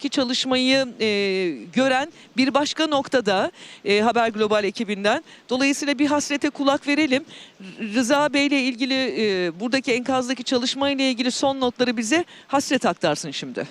ki çalışmayı e, gören bir başka noktada e, Haber Global ekibinden. Dolayısıyla bir hasrete kulak verelim. Rıza Bey ile ilgili e, buradaki enkazdaki çalışmayla ilgili son notları bize hasret aktarsın şimdi.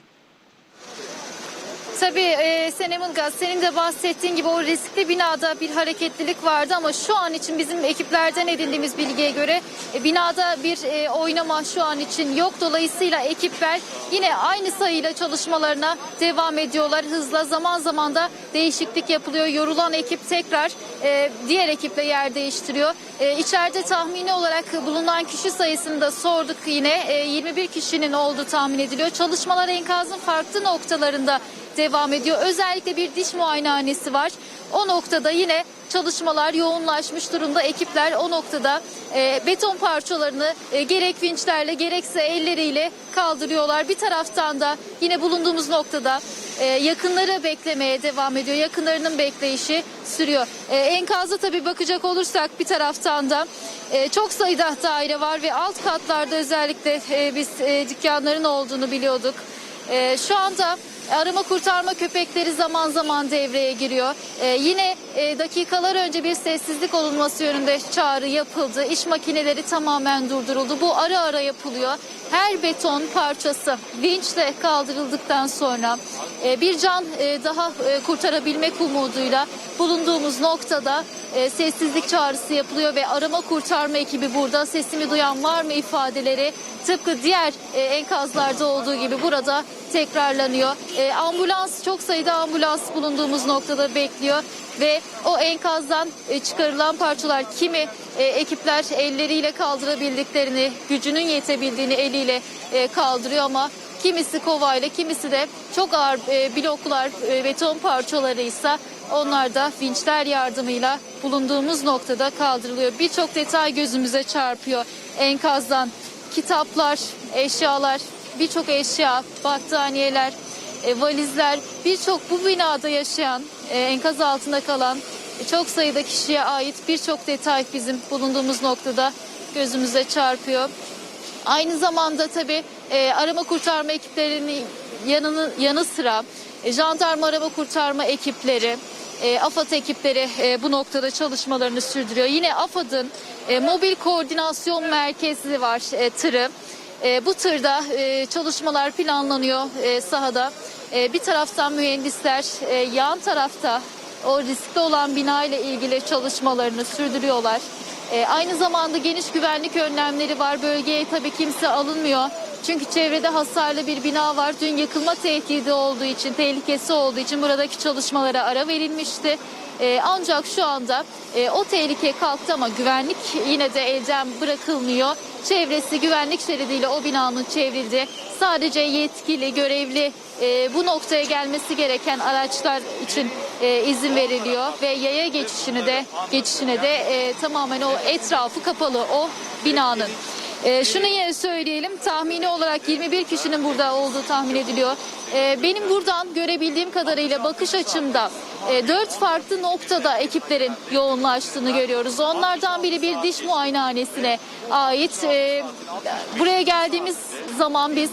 Tabii e, Senem Ilgaz senin de bahsettiğin gibi o riskli binada bir hareketlilik vardı ama şu an için bizim ekiplerden edindiğimiz bilgiye göre e, binada bir e, oynama şu an için yok. Dolayısıyla ekipler yine aynı sayıyla çalışmalarına devam ediyorlar. Hızla zaman zaman da değişiklik yapılıyor. Yorulan ekip tekrar e, diğer ekiple yer değiştiriyor. E, içeride tahmini olarak bulunan kişi sayısını da sorduk yine. E, 21 kişinin olduğu tahmin ediliyor. Çalışmalar enkazın farklı noktalarında devam ediyor. Özellikle bir diş muayenehanesi var. O noktada yine çalışmalar yoğunlaşmış durumda. Ekipler o noktada e, beton parçalarını e, gerek vinçlerle gerekse elleriyle kaldırıyorlar. Bir taraftan da yine bulunduğumuz noktada e, yakınları beklemeye devam ediyor. Yakınlarının bekleyişi sürüyor. E, enkazı tabii bakacak olursak bir taraftan da e, çok sayıda daire var ve alt katlarda özellikle e, biz e, dükkanların olduğunu biliyorduk. E, şu anda arama kurtarma köpekleri zaman zaman devreye giriyor. E, yine e, dakikalar önce bir sessizlik olunması yönünde çağrı yapıldı. İş makineleri tamamen durduruldu. Bu ara ara yapılıyor. Her beton parçası vinçle kaldırıldıktan sonra e, bir can e, daha e, kurtarabilmek umuduyla bulunduğumuz noktada e, sessizlik çağrısı yapılıyor ve arama kurtarma ekibi burada sesimi duyan var mı ifadeleri tıpkı diğer e, enkazlarda olduğu gibi burada tekrarlanıyor. E, ambulans çok sayıda ambulans bulunduğumuz noktada bekliyor ve o enkazdan e, çıkarılan parçalar kimi e, ekipler elleriyle kaldırabildiklerini, gücünün yetebildiğini eliyle e, kaldırıyor ama kimisi kovayla, kimisi de çok ağır e, bloklar, e, beton parçalarıysa onlar da vinçler yardımıyla bulunduğumuz noktada kaldırılıyor. Birçok detay gözümüze çarpıyor enkazdan. Kitaplar, eşyalar, birçok eşya, battaniyeler, e, valizler, birçok bu binada yaşayan, e, enkaz altında kalan çok sayıda kişiye ait birçok detay bizim bulunduğumuz noktada gözümüze çarpıyor. Aynı zamanda tabii e, arama kurtarma ekiplerinin yanını, yanı sıra e, jandarma arama kurtarma ekipleri, e, AFAD ekipleri e, bu noktada çalışmalarını sürdürüyor. Yine AFAD'ın e, mobil koordinasyon merkezi var e, tırı. E, bu tırda e, çalışmalar planlanıyor e, sahada. E, bir taraftan mühendisler, e, yan tarafta o riskli olan bina ile ilgili çalışmalarını sürdürüyorlar. E, aynı zamanda geniş güvenlik önlemleri var. Bölgeye tabii kimse alınmıyor. Çünkü çevrede hasarlı bir bina var. Dün yıkılma tehdidi olduğu için, tehlikesi olduğu için buradaki çalışmalara ara verilmişti. E, ancak şu anda e, o tehlike kalktı ama güvenlik yine de elden bırakılmıyor. Çevresi güvenlik şeridiyle o binanın çevrildi. Sadece yetkili, görevli e, bu noktaya gelmesi gereken araçlar için e, izin veriliyor ve yaya geçişini de geçişine de e, tamamen o etrafı kapalı o binanın. E, şunu yine söyleyelim tahmini olarak 21 kişinin burada olduğu tahmin ediliyor. E, benim buradan görebildiğim kadarıyla bakış açımda e, 4 farklı noktada ekiplerin yoğunlaştığını görüyoruz. Onlardan biri bir diş muayenehanesine ait. E, buraya geldiğimiz zaman biz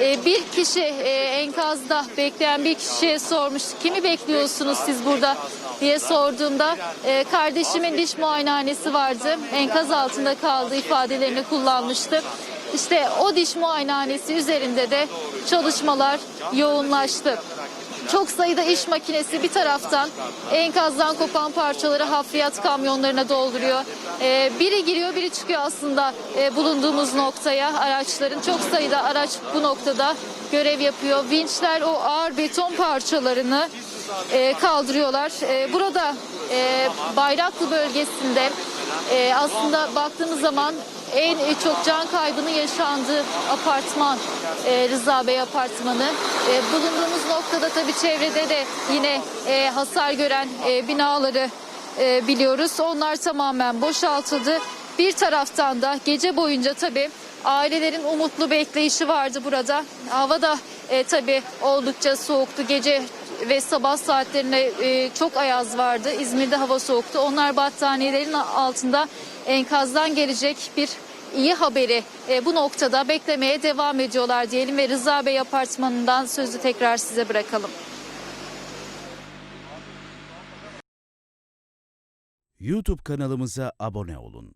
e, bir kişi e, enkazda bekleyen bir kişiye sormuştuk. Kimi bekliyorsunuz siz burada diye sorduğumda kardeşimin diş muayenehanesi vardı. Enkaz altında kaldı ifadelerini kullanmıştı. İşte o diş muayenehanesi üzerinde de çalışmalar yoğunlaştı. Çok sayıda iş makinesi bir taraftan enkazdan kopan parçaları hafriyat kamyonlarına dolduruyor. Ee, biri giriyor biri çıkıyor aslında e, bulunduğumuz noktaya araçların. Çok sayıda araç bu noktada görev yapıyor. Vinçler o ağır beton parçalarını e, kaldırıyorlar. E, burada e, Bayraklı bölgesinde e, aslında baktığımız zaman en e, çok can kaybının yaşandığı apartman e, Rıza Bey apartmanı. E, bulunduğumuz noktada tabii çevrede de yine e, hasar gören e, binaları e, biliyoruz. Onlar tamamen boşaltıldı. Bir taraftan da gece boyunca tabii ailelerin umutlu bekleyişi vardı burada. Hava da e, tabii oldukça soğuktu. Gece ve sabah saatlerinde e, çok ayaz vardı. İzmir'de hava soğuktu. Onlar battaniyelerin altında enkazdan gelecek bir iyi haberi e, bu noktada beklemeye devam ediyorlar diyelim ve Rıza Bey apartmanından sözü tekrar size bırakalım. YouTube kanalımıza abone olun.